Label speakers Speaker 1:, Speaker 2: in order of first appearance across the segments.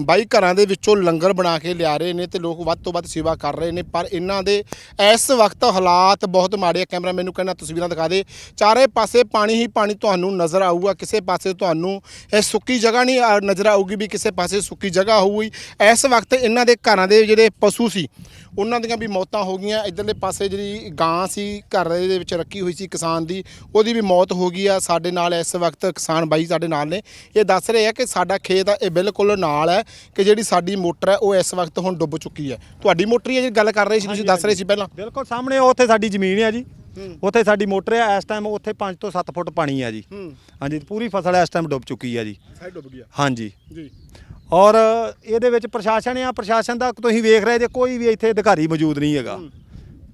Speaker 1: ਬਾਈ ਘਰਾਂ ਦੇ ਵਿੱਚੋਂ ਲੰਗਰ ਬਣਾ ਕੇ ਲਿਆ ਰਹੇ ਨੇ ਤੇ ਲੋਕ ਵੱਧ ਤੋਂ ਵੱਧ ਸੇਵਾ ਕਰ ਰਹੇ ਨੇ, ਪਰ ਇਹਨਾਂ ਦੇ ਇਸ ਵਕਤ ਹਾਲਾਤ ਬਹੁਤ ਮਾੜੇ ਆ। ਕੈਮਰਾ ਮੈਨੂੰ ਕਹਿੰਦਾ, ਤਸਵੀਰਾਂ ਦਿਖਾ ਦੇ। ਚਾਰੇ ਪਾਸੇ ਪਾਣੀ ਹੀ ਪਾਣੀ ਤੁਹਾਨੂੰ ਨਜ਼ਰ ਆਊਗਾ, ਕਿਸੇ ਪਾਸੇ ਤੁਹਾਨੂੰ ਇਹ ਸੁੱਕੀ ਜਗ੍ਹਾ ਨਹੀਂ ਨਜ਼ਰ ਆਊਗੀ ਵੀ ਕਿਸੇ ਪਾਸੇ ਸੁੱਕੀ ਜਗ੍ਹਾ ਹੋਊਗੀ। ਇਸ ਵਕਤ ਇਹਨਾਂ ਦੇ ਘਰਾਂ ਦੇ ਜਿਹੜੇ ਪਸ਼ੂ ਸੀ ਉਹਨਾਂ ਦੀਆਂ ਵੀ ਮੌਤਾਂ ਹੋ ਗਈਆਂ। ਇਧਰਲੇ ਪਾਸੇ ਜਿਹੜੀ ਗਾਂ ਸੀ ਘਰ ਦੇ ਵਿੱਚ ਰੱਖੀ ਹੋਈ ਸੀ ਕਿਸਾਨ ਦੀ ਉਹਦੀ ਵੀ ਮੌਤ ਹੋ ਗਈ ਆ। ਸਾਡੇ ਨਾਲ ਇਸ ਵਕਤ ਕਿਸਾਨ ਬਾਈ ਸਾਡੇ ਨਾਲ ਨੇ। ਇਹ ਦੱਸ ਰਹੇ ਆ ਕਿ ਸਾਡਾ ਖੇਤ ਆ ਇਹ ਬਿਲਕੁਲ ਨਾਲ ਹੈ ਕਿ ਜਿਹੜੀ ਸਾਡੀ ਮੋਟਰ ਹੈ ਉਹ ਇਸ ਵਕਤ ਹੁਣ ਡੁੱਬ ਚੁੱਕੀ ਹੈ। ਤੁਹਾਡੀ ਮੋਟਰ ਹੀ ਹੈ ਜਿਹੜੀ ਗੱਲ ਕਰ ਰਹੇ ਸੀ ਤੁਸੀਂ ਦੱਸ ਰਹੇ ਸੀ ਪਹਿਲਾਂ?
Speaker 2: ਬਿਲਕੁਲ ਸਾਹਮਣੇ ਉੱਥੇ ਸਾਡੀ ਜ਼ਮੀਨ ਹੈ ਜੀ। ਉੱਥੇ ਸਾਡੀ ਮੋਟਰ ਹੈ ਇਸ ਟਾਈਮ ਉੱਥੇ 5 ਤੋਂ 7 ਫੁੱਟ ਪਾਣੀ ਹੈ ਜੀ। ਹਾਂਜੀ ਪੂਰੀ ਫਸਲ ਇਸ ਟਾਈਮ ਡੁੱਬ ਚੁੱਕੀ ਹੈ ਜੀ।
Speaker 1: ਸਾਈਡ ਡੁੱਬ ਗਿਆ
Speaker 2: ਹਾਂਜੀ।
Speaker 1: ਜੀ।
Speaker 2: ਔਰ ਇਹਦੇ ਵਿੱਚ ਪ੍ਰਸ਼ਾਸਨ ਆ, ਪ੍ਰਸ਼ਾਸਨ ਦਾ ਤੁਸੀਂ ਵੇਖ ਰਹੇ ਜੇ, ਕੋਈ ਵੀ ਇੱਥੇ ਅਧਿਕਾਰੀ ਮੌਜੂਦ ਨਹੀਂ ਹੈਗਾ।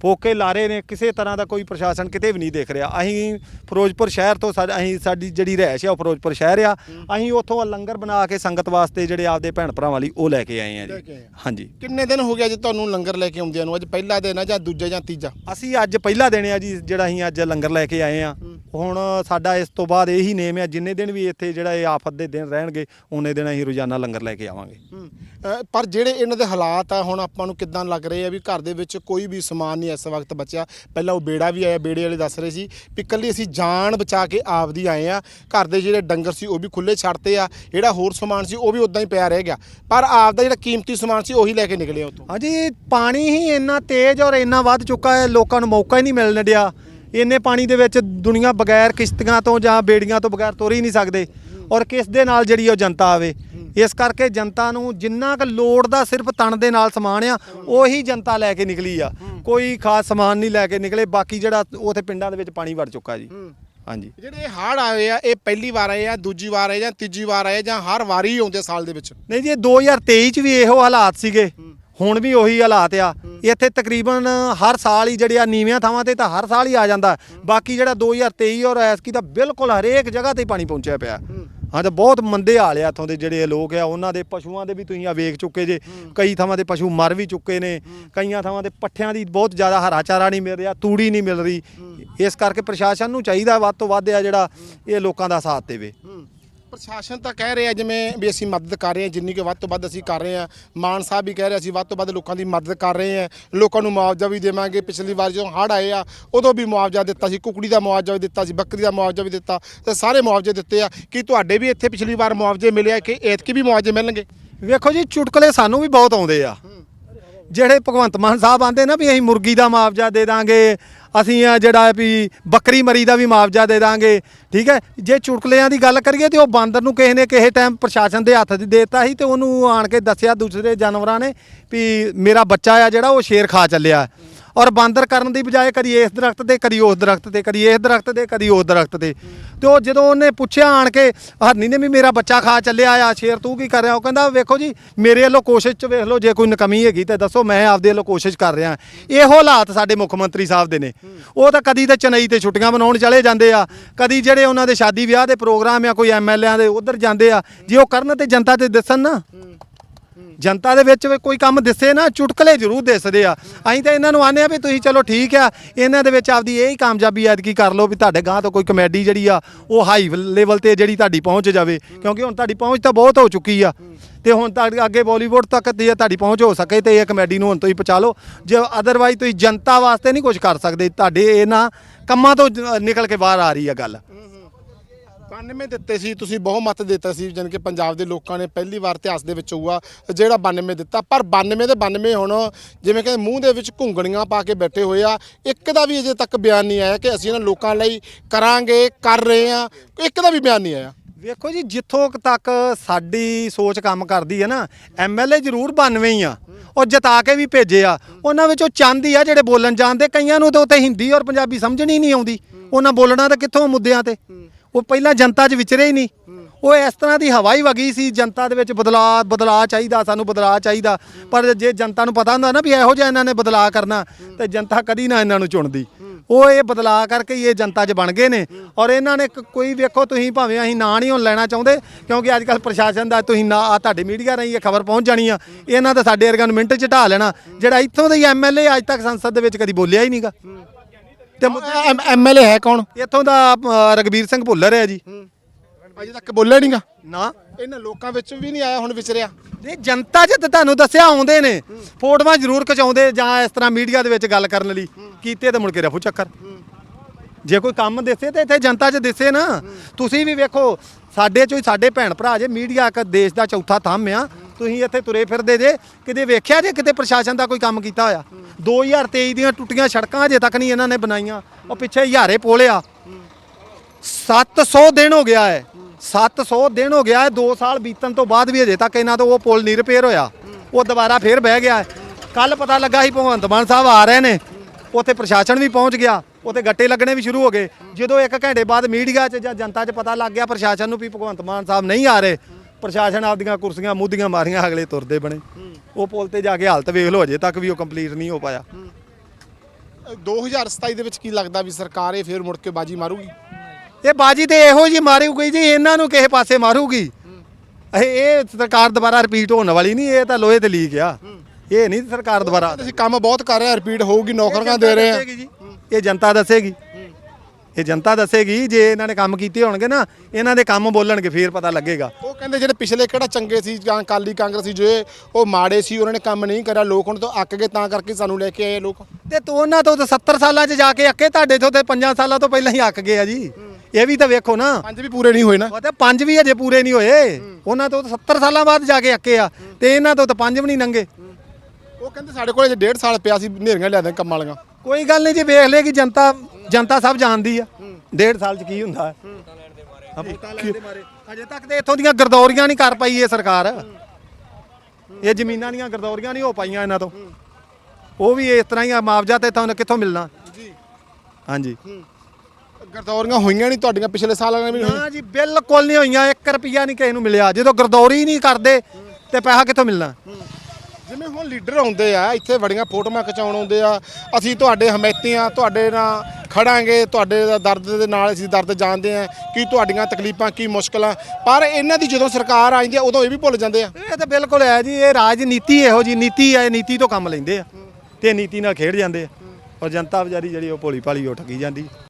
Speaker 2: ਫੋਕੇ ਲਾ ਰਹੇ ਨੇ ਕਿਸੇ ਤਰ੍ਹਾਂ ਦਾ ਕੋਈ ਪ੍ਰਸ਼ਾਸਨ ਕਿਤੇ ਵੀ ਨਹੀਂ ਦੇਖ ਰਿਹਾ। ਅਸੀਂ ਫਿਰੋਜ਼ਪੁਰ ਸ਼ਹਿਰ ਤੋਂ ਸਾ- ਅਸੀਂ ਸਾਡੀ ਜਿਹੜੀ ਰਹਿਸ਼ ਆ ਉਹ ਫਿਰੋਜ਼ਪੁਰ ਸ਼ਹਿਰ ਆ। ਅਸੀਂ ਉੱਥੋਂ ਲੰਗਰ ਬਣਾ ਕੇ ਸੰਗਤ ਵਾਸਤੇ ਜਿਹੜੇ ਆਪਦੇ ਭੈਣ ਭਰਾਵਾਂ ਲਈ ਉਹ ਲੈ ਕੇ ਆਏ ਆ ਜੀ। ਹਾਂਜੀ।
Speaker 1: ਕਿੰਨੇ ਦਿਨ ਹੋ ਗਿਆ ਜੀ ਤੁਹਾਨੂੰ ਲੰਗਰ ਲੈ ਕੇ ਆਉਂਦਿਆਂ ਨੂੰ? ਅੱਜ ਪਹਿਲਾ ਦਿਨ ਆ ਜਾਂ ਦੂਜਾ ਜਾਂ ਤੀਜਾ?
Speaker 2: ਅਸੀਂ ਅੱਜ ਪਹਿਲਾ ਦਿਨ ਆ ਜੀ ਜਿਹੜਾ ਅਸੀਂ ਅੱਜ ਲੰਗਰ ਲੈ ਕੇ ਆਏ ਆ। ਹੁਣ ਸਾਡਾ ਇਸ ਤੋਂ ਬਾਅਦ ਇਹੀ ਨੇਮ ਆ ਜਿੰਨੇ ਦਿਨ ਵੀ ਇੱਥੇ ਜਿਹੜਾ ਇਹ ਆਫਤ ਦੇ ਦਿਨ ਰਹਿਣਗੇ ਉਹਨੇ ਦਿਨ ਅਸੀਂ ਰੋਜ਼ਾਨਾ ਲੰਗਰ ਲੈ ਕੇ ਆਵਾਂਗੇ।
Speaker 1: ਪਰ ਜਿਹੜੇ ਇਹਨਾਂ ਦੇ ਹਾਲਾਤ ਆ ਹੁਣ ਆਪਾਂ ਨੂੰ ਕਿਦਾਂ ਲੱਗ ਰਹੇ ਆ ਵੀ ਘਰ ਦੇ ਵਿੱਚ ਕੋਈ ਵੀ ਸਮਾਨ ਨਹੀਂ ਇਸ ਵਕਤ ਬਚਿਆ। ਪਹਿਲਾਂ ਉਹ ਬੇੜਾ ਵੀ ਆਇਆ, ਬੇੜੇ ਵਾਲੇ ਦੱਸ ਰਹੇ ਸੀ ਵੀ ਇਕੱਲੀ ਅਸੀਂ ਜਾਨ ਬਚਾ ਕੇ ਆਪਦੀ ਆਏ ਆ। ਘਰ ਦੇ ਜਿਹੜੇ ਡੰਗਰ ਸੀ, ਉਹ ਵੀ ਖੁੱਲੇ ਛੱਡਤੇ ਆ। ਜਿਹੜਾ ਹੋਰ ਸਮਾਨ ਸੀ, ਉਹ ਵੀ ਉਦਾਂ ਹੀ ਪਿਆ ਰਹਿ ਗਿਆ। ਪਰ ਆਪਦਾ ਜਿਹੜਾ ਕੀਮਤੀ ਸਮਾਨ ਸੀ, ਉਹੀ ਲੈ ਕੇ ਨਿਕਲੇ ਉਤੋਂ
Speaker 2: ਹਾਂਜੀ, ਪਾਣੀ ਹੀ ਇੰਨਾ ਤੇਜ਼ ਔਰ ਇੰਨਾ ਵੱਧ ਚੁੱਕਾ ਹੈ, ਲੋਕਾਂ ਨੂੰ ਮੌਕਾ ਹੀ ਨਹੀਂ ਮਿਲਣ ਡਿਆ। ਇੰਨੇ ਪਾਣੀ ਦੇ ਵਿੱਚ ਦੁਨੀਆ ਬਗੈਰ ਕਿਸ਼ਤੀਆਂ ਤੋਂ ਜਾਂ ਬੇੜੀਆਂ ਤੋਂ ਬਗੈਰ ਤੁਰ ਹੀ ਨਹੀਂ ਸਕਦੇ। ਔਰ ਕਿਸ ਦੇ ਨਾਲ ਜਿਹੜੀ ਉਹ ਜਨਤਾ ਆਵੇ। ਇਸ ਕਰਕੇ ਜਨਤਾ ਨੂੰ ਜਿੰਨਾ ਕੁ ਲੋੜ ਦਾ ਸਿਰਫ ਤਣ ਦੇ ਨਾਲ ਸਮਾਨ ਆ ਉਹੀ ਜਨਤਾ ਲੈ ਕੇ ਨਿਕਲੀ ਆ। ਕੋਈ ਖਾਸ ਸਮਾਨ ਨਹੀਂ ਲੈ ਕੇ ਨਿਕਲੇ ਬਾਕੀ ਜਿਹੜਾ ਉਥੇ ਪਿੰਡਾਂ ਦੇ ਵਿੱਚ ਪਾਣੀ ਵੜ ਚੁੱਕਾ ਜੀ। ਹਾਂਜੀ।
Speaker 1: ਜਿਹੜੇ ਹੜ ਆਏ ਆ ਇਹ ਪਹਿਲੀ ਵਾਰ ਆਏ ਆ ਦੂਜੀ ਵਾਰ ਆਏ ਜਾਂ ਤੀਜੀ ਵਾਰ ਆਏ ਜਾਂ ਹਰ ਵਾਰੀ ਆਉਂਦੇ ਸਾਲ ਦੇ ਵਿੱਚ?
Speaker 2: ਨਹੀਂ ਜੀ ਇਹ 2023 ਚ ਵੀ ਇਹੋ ਹਾਲਾਤ ਸੀਗੇ। ਹੁਣ ਵੀ ਉਹੀ ਹਾਲਾਤ ਆ। ਇੱਥੇ ਤਕਰੀਬਨ ਹਰ ਸਾਲ ਹੀ ਜਿਹੜੇ ਆ ਨੀਵੀਆਂ ਥਾਵਾਂ ਤੇ ਤਾਂ ਹਰ ਸਾਲ ਹੀ ਆ ਜਾਂਦਾ। ਬਾਕੀ ਜਿਹੜਾ 2023 ਔਰ ਐਸਕੀ ਤਾਂ ਬਿਲਕੁਲ ਹਰੇਕ ਜਗ੍ਹਾ ਤੇ ਪਾਣੀ ਪਹੁੰਚਿਆ ਪਿਆ। ਹਾਂ ਤਾਂ ਬਹੁਤ ਮੰਦੇ ਹਾਲ ਆ ਇੱਥੋਂ ਦੇ ਜਿਹੜੇ ਲੋਕ ਆ ਉਹਨਾਂ ਦੇ ਪਸ਼ੂਆਂ ਦੇ ਵੀ ਤੁਸੀਂ ਆ ਵੇਖ ਚੁੱਕੇ ਜੇ। ਕਈ ਥਾਵਾਂ ਤੇ ਪਸ਼ੂ ਮਰ ਵੀ ਚੁੱਕੇ ਨੇ ਕਈਆਂ ਥਾਵਾਂ ਤੇ ਪੱਠਿਆਂ ਦੀ ਬਹੁਤ ਜ਼ਿਆਦਾ ਹਰਾ ਚਾਰਾ ਨਹੀਂ ਮਿਲ ਰਿਹਾ ਤੂੜੀ ਨਹੀਂ ਮਿਲ ਰਹੀ। ਇਸ ਕਰਕੇ ਪ੍ਰਸ਼ਾਸਨ ਨੂੰ ਚਾਹੀਦਾ ਵੱਧ ਤੋਂ ਵੱਧ ਆ ਜਿਹੜਾ ਇਹ ਲੋਕਾਂ ਦਾ ਸਾਥ ਦੇਵੇ।
Speaker 1: ਪ੍ਰਸ਼ਾਸਨ ਤਾਂ ਕਹਿ ਰਿਹਾ ਜਿਵੇਂ ਵੀ ਅਸੀਂ ਮਦਦ ਕਰ ਰਹੇ ਹਾਂ, ਜਿੰਨੀ ਕਿ ਵੱਧ ਤੋਂ ਵੱਧ ਅਸੀਂ ਕਰ ਰਹੇ ਹਾਂ। ਮਾਨ ਸਾਹਿਬ ਵੀ ਕਹਿ ਰਹੇ ਅਸੀਂ ਵੱਧ ਤੋਂ ਵੱਧ ਲੋਕਾਂ ਦੀ ਮਦਦ ਕਰ ਰਹੇ ਹਾਂ। ਲੋਕਾਂ ਨੂੰ ਮੁਆਵਜ਼ਾ ਵੀ ਦੇਵਾਂਗੇ। ਪਿਛਲੀ ਵਾਰ ਜਦੋਂ ਹੜ੍ਹ ਆਏ ਆ, ਉਦੋਂ ਵੀ ਮੁਆਵਜ਼ਾ ਦਿੱਤਾ ਸੀ। ਕੁਕੜੀ ਦਾ ਮੁਆਵਜ਼ਾ ਵੀ ਦਿੱਤਾ ਸੀ, ਬੱਕਰੀ ਦਾ ਮੁਆਵਜ਼ਾ ਵੀ ਦਿੱਤਾ। ਤੇ ਸਾਰੇ ਮੁਆਵਜ਼ੇ ਦਿੱਤੇ ਆ। ਕੀ ਤੁਹਾਡੇ ਵੀ ਇੱਥੇ ਪਿਛਲੀ ਵਾਰ ਮੁਆਵਜ਼ੇ ਮਿਲੇ ਆ ਕਿ ਐਤਕੀ ਵੀ ਮੁਆਵਜ਼ੇ ਮਿਲਣਗੇ?
Speaker 2: ਵੇਖੋ ਜੀ, ਚੁਟਕਲੇ ਸਾਨੂੰ ਵੀ ਬਹੁਤ ਆਉਂਦੇ ਆ। ਜਿਹੜੇ ਭਗਵੰਤ ਮਾਨ ਸਾਹਿਬ ਆਂਦੇ ਨਾ ਵੀ ਅਸੀਂ ਮੁਰਗੀ ਦਾ ਮੁਆਵਜ਼ਾ ਦੇ ਦਾਂਗੇ, ਅਸੀਂ ਜਿਹੜਾ ਵੀ ਬੱਕਰੀ ਮਰੀ ਦਾ ਵੀ ਮੁਆਵਜ਼ਾ ਦੇ ਦਾਂਗੇ, ਠੀਕ ਹੈ? ਜੇ ਚੁਟਕਲਿਆਂ ਦੀ ਗੱਲ ਕਰੀਏ ਤੇ ਉਹ ਬਾਂਦਰ ਨੂੰ ਕਿਸੇ ਨੇ ਕਿਸੇ ਟਾਈਮ ਪ੍ਰਸ਼ਾਸਨ ਦੇ ਹੱਥ ਦੇ ਦਿੱਤਾ ਸੀ ਤੇ ਉਹਨੂੰ ਆਣ ਕੇ ਦੱਸਿਆ ਦੂਸਰੇ ਜਾਨਵਰਾਂ ਨੇ ਵੀ ਮੇਰਾ ਬੱਚਾ ਆ ਜਿਹੜਾ ਉਹ ਸ਼ੇਰ ਖਾ ਚੱਲਿਆ। ਔਰ ਬਾਂਦਰ ਕਰਨ ਦੀ ਬਜਾਏ ਕਦੀ ਇਸ ਦਰਖਤ ਤੇ ਕਦੀ ਉਸ ਦਰਖਤ ਤੇ ਕਦੀ ਇਸ ਦਰਖਤ ਤੇ ਕਦੀ ਉਸ ਦਰਖਤ ਤੇ। ਤੇ ਉਹ ਜਦੋਂ ਉਹਨੇ ਪੁੱਛਿਆ ਆਣ ਕੇ, ਹਰਨੀ ਨੇ ਵੀ ਮੇਰਾ ਬੱਚਾ ਖਾ ਚੱਲਿਆ ਆ, ਸ਼ੇਰ ਤੂੰ ਕੀ ਕਰ ਰਿਹਾ? ਉਹ ਕਹਿੰਦਾ, ਵੇਖੋ ਜੀ, ਮੇਰੇ ਵੱਲੋਂ ਕੋਸ਼ਿਸ਼ ਚ ਵੇਖ ਲਓ, ਜੇ ਕੋਈ ਨਕਮੀ ਹੈਗੀ ਤੇ ਦੱਸੋ, ਮੈਂ ਆਪਦੇ ਵੱਲੋਂ ਕੋਸ਼ਿਸ਼ ਕਰ ਰਿਹਾ। ਇਹੋ ਹਾਲਾਤ ਸਾਡੇ ਮੁੱਖ ਮੰਤਰੀ ਸਾਹਿਬ ਦੇ ਨੇ। ਉਹ ਤਾਂ ਕਦੀ ਤੇ ਚਨਈ ਤੇ ਛੁੱਟੀਆਂ ਮਨਾਉਣ ਚਲੇ ਜਾਂਦੇ ਆ, ਕਦੀ ਜਿਹੜੇ ਉਹਨਾਂ ਦੇ ਸ਼ਾਦੀ ਵਿਆਹ ਦੇ ਪ੍ਰੋਗਰਾਮ ਆ, ਕੋਈ ਐਮਐਲਏਆਂ ਦੇ, ਉਧਰ ਜਾਂਦੇ ਆ। ਜੇ ਉਹ ਕਰਨ ਤੇ ਜਨਤਾ ਤੇ ਦੱਸਣ ਨਾ। ਜਨਤਾ ਦੇ ਵਿੱਚ ਕੋਈ ਕੰਮ ਦਿਸੇ ਨਾ, ਚੁਟਕਲੇ ਜ਼ਰੂਰ ਦਿਸਦੇ ਆ। ਅਸੀਂ ਤਾਂ ਇਹਨਾਂ ਨੂੰ ਆਨੇ ਆ ਵੀ ਤੁਸੀਂ ਚਲੋ ਠੀਕ ਆ, ਇਹਨਾਂ ਦੇ ਵਿੱਚ ਆਪਦੀ ਇਹ ਹੀ ਕਾਮਯਾਬੀ ਐਤਕੀ ਕਰ ਲਓ ਵੀ ਤੁਹਾਡੇ ਗਾਂ ਤੋਂ ਕੋਈ ਕਮੇਡੀ ਜਿਹੜੀ ਆ, ਉਹ ਹਾਈ ਲੈਵਲ ਤੇ ਜਿਹੜੀ ਤੁਹਾਡੀ ਪਹੁੰਚ ਜਾਵੇ। ਕਿਉਂਕਿ ਹੁਣ ਤੁਹਾਡੀ ਪਹੁੰਚ ਤਾਂ ਬਹੁਤ ਹੋ ਚੁੱਕੀ ਆ। ਤੇ ਹੁਣ ਤਾਂ ਅੱਗੇ ਬਾਲੀਵੁੱਡ ਤੱਕ ਦੀ ਤੁਹਾਡੀ ਪਹੁੰਚ ਹੋ ਸਕੇ ਤੇ ਇਹ ਕਮੇਡੀ ਨੂੰ ਹੁਣ ਤੋਂ ਹੀ ਪਹੁੰਚਾ ਲਓ। ਜੇ ਅਦਰਵਾਈਜ਼ ਤੁਸੀਂ ਜਨਤਾ ਵਾਸਤੇ ਨਹੀਂ ਕੁਝ ਕਰ ਸਕਦੇ, ਤੁਹਾਡੇ ਇਹਨਾਂ ਕੰਮਾਂ ਤੋਂ ਨਿਕਲ ਕੇ ਬਾਹਰ ਆ ਰਹੀ ਆ ਗੱਲ।
Speaker 1: 92 ਦਿੱਤੇ ਸੀ, ਤੁਸੀਂ ਬਹੁਤ ਬਹੁਮਤ ਦਿੱਤਾ ਸੀ, ਜਾਣੀ ਕਿ ਪੰਜਾਬ ਦੇ ਲੋਕਾਂ ਨੇ ਪਹਿਲੀ ਵਾਰ ਇਤਿਹਾਸ ਦੇ ਵਿੱਚ ਹੋਊਗਾ ਜਿਹੜਾ 92 ਦਿੱਤਾ। ਪਰ 92 ਦੇ 92 ਹੁਣ ਜਿਵੇਂ ਕਿ ਮੂੰਹ ਦੇ ਵਿੱਚ ਘੁੰਗਣੀਆਂ ਪਾ ਕੇ ਬੈਠੇ ਹੋਏ ਆ, ਇੱਕ ਦਾ ਵੀ ਅਜੇ ਤੱਕ ਬਿਆਨ ਨਹੀਂ ਆਇਆ ਕਿ ਅਸੀਂ ਇਹਨਾਂ ਲੋਕਾਂ ਲਈ ਕਰਾਂਗੇ, ਕਰ ਰਹੇ ਆ, ਇੱਕ ਦਾ ਵੀ ਬਿਆਨ ਨਹੀਂ ਆਇਆ।
Speaker 2: ਵੇਖੋ ਜੀ, ਜਿੱਥੋਂ ਤੱਕ ਸਾਡੀ ਸੋਚ ਕੰਮ ਕਰਦੀ ਹੈ ਨਾ ਐਮਐਲਏ ਜ਼ਰੂਰ 92 ਹੀ ਆ, ਉਹ ਜਿਤਾ ਕੇ ਵੀ ਭੇਜੇ ਆ। ਉਹਨਾਂ ਵਿੱਚੋਂ ਚੰਦ ਹੀ ਆ ਜਿਹੜੇ ਬੋਲਣ ਜਾਣਦੇ, ਕਈਆਂ ਨੂੰ ਤਾਂ ਉੱਥੇ ਹਿੰਦੀ ਔਰ ਪੰਜਾਬੀ ਸਮਝਣੀ ਨਹੀਂ ਆਉਂਦੀ। ਉਹਨਾਂ ਬੋਲਣਾ ਤਾਂ ਕਿੱਥੋਂ ਮੁੱਦਿਆਂ ਤੇ? ਉਹ ਪਹਿਲਾਂ ਜਨਤਾ 'ਚ ਵਿਚਰੇ ਹੀ ਨਹੀਂ। ਉਹ ਇਸ ਤਰ੍ਹਾਂ ਦੀ ਹਵਾ ਹੀ ਵਗੀ ਸੀ, ਜਨਤਾ ਦੇ ਵਿੱਚ ਬਦਲਾਅ ਬਦਲਾਅ ਚਾਹੀਦਾ, ਸਾਨੂੰ ਬਦਲਾਅ ਚਾਹੀਦਾ। ਪਰ ਜੇ ਜਨਤਾ ਨੂੰ ਪਤਾ ਹੁੰਦਾ ਨਾ ਵੀ ਇਹੋ ਜਿਹਾ ਇਹਨਾਂ ਨੇ ਬਦਲਾਅ ਕਰਨਾ, ਤੇ ਜਨਤਾ ਕਦੀ ਨਾ ਇਹਨਾਂ ਨੂੰ ਚੁਣਦੀ। ਉਹ ਇਹ ਬਦਲਾਅ ਕਰਕੇ ਹੀ ਇਹ ਜਨਤਾ 'ਚ ਬਣ ਗਏ ਨੇ। ਔਰ ਇਹਨਾਂ ਨੇ ਕੋਈ ਵੇਖੋ ਤੁਸੀਂ ਭਾਵੇਂ ਅਸੀਂ ਨਾਂ ਨਹੀਂ ਹੁਣ ਲੈਣਾ ਚਾਹੁੰਦੇ, ਕਿਉਂਕਿ ਅੱਜ ਕੱਲ ਪ੍ਰਸ਼ਾਸਨ ਦਾ ਤੁਸੀਂ ਨਾ ਆ ਤੁਹਾਡੇ ਮੀਡੀਆ ਰਾਹੀਂ ਇਹ ਖਬਰ ਪਹੁੰਚ ਜਾਣੀ ਆ। ਇਹਨਾਂ ਦਾ ਸਾਡੇ ਵਰਗਿਆਂ ਨੂੰ ਮਿੰਟ 'ਚ ਢਾ ਲੈਣਾ, ਜਿਹੜਾ ਇੱਥੋਂ ਦਾ ਹੀ ਐਮਐਲਏ ਅੱਜ ਤੱਕ ਸੰਸਦ ਦੇ ਵਿੱਚ ਕਦੀ ਬੋਲਿਆ ਹੀ ਨਹੀਂਗਾ ਤੇ
Speaker 1: ਐਮਐਲਏ ਹੈ ਕੌਣ?
Speaker 2: ਇੱਥੋਂ ਦਾ ਅ, ਰਗਵੀਰ ਸਿੰਘ ਭੁੱਲਰ ਹੈ ਜੀ।
Speaker 1: ਅਜੇ ਤੱਕ ਬੋਲਿਆ ਨਹੀਂਗਾ।
Speaker 2: ਨਾ।
Speaker 1: ਇਹਨਾਂ ਲੋਕਾਂ ਵਿੱਚ ਵੀ ਨਹੀਂ ਆਇਆ ਹੁਣ ਵਿਚਰਿਆ।
Speaker 2: ਨਹੀਂ ਜਨਤਾ ਤਾਂ ਤੁਹਾਨੂੰ ਦੱਸਿਆ ਆਉਂਦੇ ਨੇ। ਫੋਟੋਆਂ ਜ਼ਰੂਰ ਖਿਚਾਉਂਦੇ ਜਾਂ ਇਸ ਤਰ੍ਹਾਂ ਮੀਡੀਆ ਦੇ ਵਿੱਚ ਗੱਲ ਕਰਨ ਲਈ। ਕੀਤੇ ਤੇ ਮੁੜ ਕੇ ਰਫੂ ਚੱਕਰ। ਜੇ ਕੋਈ ਕੰਮ ਦਿਸੇ ਤੇ ਇੱਥੇ ਜਨਤਾ 'ਚ ਦਿਸੇ ਨਾ। ਤੁਸੀਂ ਵੀ ਵੇਖੋ ਸਾਡੇ ਚੋਂ ਹੀ ਸਾਡੇ ਭੈਣ ਭਰਾ ਜੇ ਮੀਡੀਆ ਇੱਕ ਦੇਸ਼ ਦਾ ਚੌਥਾ ਥੰਮ ਆ। ਤੁਸੀਂ ਇੱਥੇ ਤੁਰੇ ਫਿਰਦੇ ਜੇ, ਕਿਤੇ ਵੇਖਿਆ ਜੇ, ਕਿਤੇ ਪ੍ਰਸ਼ਾਸਨ ਦਾ ਕੋਈ ਕੰਮ ਕੀਤਾ ਹੋਇਆ? 2023 ਦੀਆਂ ਟੁੱਟੀਆਂ ਸੜਕਾਂ ਅਜੇ ਤੱਕ ਨਹੀਂ ਇਹਨਾਂ ਨੇ ਬਣਾਈਆਂ। ਉਹ ਪਿੱਛੇ ਹਜ਼ਾਰੇ ਪੋਲ ਆ। 700 ਦਿਨ ਹੋ ਗਿਆ ਹੈ। 700 ਦਿਨ ਹੋ ਗਿਆ ਹੈ। 2 ਸਾਲ ਬੀਤਣ ਤੋਂ ਬਾਅਦ ਵੀ ਅਜੇ ਤੱਕ ਇਹਨਾਂ ਤੋਂ ਉਹ ਪੁਲ ਨਹੀਂ ਰਿਪੇਅਰ ਹੋਇਆ। ਉਹ ਦੁਬਾਰਾ ਫੇਰ ਬਹਿ ਗਿਆ ਕੱਲ ਪਤਾ ਲੱਗਾ ਸੀ ਭਗਵੰਤ ਮਾਨ ਸਾਹਿਬ ਆ ਰਹੇ ਨੇ। ਉੱਥੇ ਪ੍ਰਸ਼ਾਸਨ ਵੀ ਪਹੁੰਚ ਗਿਆ। ਉੱਥੇ ਗੱਟੇ ਲੱਗਣੇ ਵੀ ਸ਼ੁਰੂ ਹੋ ਗਏ। ਜਦੋਂ ਇੱਕ ਘੰਟੇ ਬਾਅਦ ਮੀਡੀਆ 'ਚ ਜਾਂ ਜਨਤਾ 'ਚ ਪਤਾ ਲੱਗ ਗਿਆ ਪ੍ਰਸ਼ਾਸਨ ਨੂੰ ਵੀ ਭਗਵੰਤ ਮਾਨ ਸਾਹਿਬ ਨਹੀਂ ਆ ਰਹੇ। ਪ੍ਰਸ਼ਾਸਨ ਆਪਦੀਆਂ ਕੁਰਸੀਆਂ ਮੁੱਦੀਆਂ ਮਾਰੀਆਂ ਅਗਲੇ ਤੁਰਦੇ ਬਣੇ। ਉਹ ਪੁਲ ਤੇ ਜਾ ਕੇ ਹਾਲਤ ਵੇਖ ਲਓ ਅਜੇ ਤੱਕ ਵੀ ਉਹ ਕੰਪਲੀਟ ਨਹੀਂ ਹੋ ਪਾਇਆ।
Speaker 1: 2027 ਦੇ ਵਿੱਚ ਕੀ ਲੱਗਦਾ ਵੀ ਸਰਕਾਰ ਇਹ ਫੇਰ ਮੁੜ ਕੇ ਬਾਜੀ ਮਾਰੂਗੀ?
Speaker 2: ਇਹ ਬਾਜੀ ਤੇ ਇਹੋ ਜੀ ਮਾਰੂਗੀ ਜੀ ਇਹਨਾਂ ਨੂੰ ਕਿਸੇ ਪਾਸੇ ਮਾਰੂਗੀ। ਇਹ ਇਹ ਸਰਕਾਰ ਦੁਬਾਰਾ ਰਿਪੀਟ ਹੋਣ ਵਾਲੀ ਨਹੀਂ ਇਹ ਤਾਂ ਲੋਹੇ ਤੇ ਲੀਕ ਆ। ਇਹ ਨਹੀਂ ਸਰਕਾਰ ਦੁਬਾਰਾ
Speaker 1: ਅਸੀਂ ਕੰਮ ਬਹੁਤ ਕਰ ਰਹੇ ਆ ਰਿਪੀਟ ਹੋਊਗੀ ਨੌਕਰੀਆਂ ਦੇ ਰਹੇ ਆ।
Speaker 2: ਇਹ ਜਨਤਾ ਦੱਸੇਗੀ। ਇਹ ਜਨਤਾ ਦੱਸੇਗੀ ਜੇ ਇਹਨਾਂ ਨੇ ਕੰਮ ਕੀਤੇ ਹੋਣਗੇ ਨਾ ਇਹਨਾਂ ਦੇ ਕੰਮ ਬੋਲਣਗੇ ਫੇਰ ਪਤਾ ਲੱਗੇਗਾ।
Speaker 1: ਉਹ ਕਹਿੰਦੇ ਜਿਹੜੇ ਪਿਛਲੇ ਕਿਹੜਾ ਚੰਗੇ ਸੀ ਜਾਂ ਕਾਲੀ ਕਾਂਗਰਸੀ ਜੋ ਇਹ, ਉਹ ਮਾੜੇ ਸੀ ਉਹਨਾਂ ਨੇ ਕੰਮ ਨਹੀਂ ਕਰਿਆ ਲੋਕ ਹੁਣ ਤੋਂ ਅੱਕ ਗਏ ਤਾਂ ਕਰਕੇ ਸਾਨੂੰ ਲੈ ਕੇ ਆਏ ਲੋਕ।
Speaker 2: ਤੇ ਤੂੰ ਉਹਨਾਂ ਤੋਂ ਤਾਂ 70 ਸਾਲਾਂ 'ਚ ਜਾ ਕੇ ਅੱਕੇ ਤੁਹਾਡੇ ਤੋਂ ਤੇ 5 ਸਾਲਾਂ ਤੋਂ ਪਹਿਲਾਂ ਹੀ ਅੱਕ ਗਏ ਆ ਜੀ। ਇਹ ਵੀ ਤਾਂ ਵੇਖੋ ਨਾ।
Speaker 1: ਪੰਜ ਵੀ ਪੂਰੇ ਨਹੀਂ ਹੋਏ ਨਾ।
Speaker 2: ਉਹ ਤੇ ਪੰਜ ਵੀ ਅਜੇ ਪੂਰੇ ਨਹੀਂ ਹੋਏ। ਉਹਨਾਂ ਤੋਂ ਤਾਂ 70 ਸਾਲਾਂ ਬਾਅਦ ਜਾ ਕੇ ਅੱਕੇ ਆ ਤੇ ਇਹਨਾਂ ਤੋਂ ਤਾਂ ਪੰਜ ਵੀ ਨਹੀਂ ਲੰਗੇ
Speaker 1: ਉਹ ਕਹਿੰਦੇ ਸਾਡੇ ਕੋਲ ਜੇ ਡੇਢ ਸਾਲ ਪਿਆ ਸੀ ਨੇਰੀਆਂ ਲਿਆ ਦੇ ਕੰਮ ਵਾਲੀਆਂ।
Speaker 2: ਕੋਈ ਗੱਲ ਨਹੀਂ ਜੀ ਵੇਖ ਲੇਗੀ ਜਨਤਾ ਜਨਤਾ ਸਭ ਜਾਣਦੀ ਆ। ਡੇਢ ਸਾਲ ਚ ਕੀ ਹੁੰਦਾ? ਹੈ। ਅਜੇ ਤੱਕ ਤੇ ਇੱਥੋਂ ਦੀਆਂ ਗਰਦੌਰੀਆਂ ਨਹੀਂ ਕਰ ਪਾਈ ਇਹ ਸਰਕਾਰ। ਇਹ ਜ਼ਮੀਨਾਂ ਦੀਆਂ ਗਰਦੌਰੀਆਂ ਨਹੀਂ ਹੋ ਪਾਈਆਂ ਇਹਨਾਂ ਤੋਂ। ਉਹ ਵੀ ਇਸ ਤਰ੍ਹਾਂ ਹੀ ਆ ਮੁਆਵਜ਼ਾ ਤੇ ਤੁਹਾਨੂੰ ਕਿੱਥੋਂ ਮਿਲਣਾ?
Speaker 1: ਜੀ।
Speaker 2: ਹਾਂਜੀ।
Speaker 1: ਗਰਦੌਰੀਆਂ ਹੋਈਆਂ ਨਹੀਂ ਤੁਹਾਡੀਆਂ ਪਿਛਲੇ ਸਾਲਾਂ ਨੇ ਵੀ
Speaker 2: ਨਾ ਜੀ ਬਿਲਕੁਲ ਨਹੀਂ ਹੋਈਆਂ। 1 ਰੁਪਿਆ ਨਹੀਂ ਕਿਸੇ ਨੂੰ ਮਿਲਿਆ। ਜਦੋਂ ਗਰਦੌਰੀ ਨਹੀਂ ਕਰਦੇ ਤੇ ਪੈਸਾ ਕਿੱਥੋਂ ਮਿਲਣਾ?
Speaker 1: ਜਿਵੇਂ ਹੁਣ ਲੀਡਰ ਆਉਂਦੇ ਆ, ਇੱਥੇ ਬੜੀਆਂ ਫੋਟੋਆਂ ਖਿਚਾਉਣ ਆਉਂਦੇ ਆ, ਅਸੀਂ ਤੁਹਾਡੇ ਹਮਾਇਤੀ ਆ ਤੁਹਾਡੇ ਨਾਲ ਖੜਾਂਗੇ, ਤੁਹਾਡੇ ਦਾ ਦਰਦ ਦੇ ਨਾਲ ਅਸੀਂ ਦਰਦ ਜਾਣਦੇ ਆ, ਕੀ ਤੁਹਾਡੀਆਂ ਤਕਲੀਫਾਂ, ਕੀ ਮੁਸ਼ਕਲਾਂ, ਪਰ ਇਹਨਾਂ ਦੀ ਜਦੋਂ ਸਰਕਾਰ ਆ ਜਾਂਦੀ ਆ, ਉਦੋਂ ਇਹ ਵੀ ਭੁੱਲ ਜਾਂਦੇ ਆ।
Speaker 2: ਇਹ ਤਾਂ ਬਿਲਕੁਲ ਹੈ ਜੀ, ਇਹ ਰਾਜਨੀਤੀ ਇਹੋ ਜੀ ਨੀਤੀ ਹੈ ਨੀਤੀ ਤੋਂ ਕੰਮ ਲੈਂਦੇ ਆ ਤੇ ਨੀਤੀ ਨਾਲ ਖੇਡ ਜਾਂਦੇ ਆ, ਔਰ ਜਨਤਾ ਵਿਚਾਰੀ ਜਿਹੜੀ ਉਹ ਭੋਲੀ ਭਾਲੀ ਉਹ ਠੱਗੀ ਜਾਂਦੀ।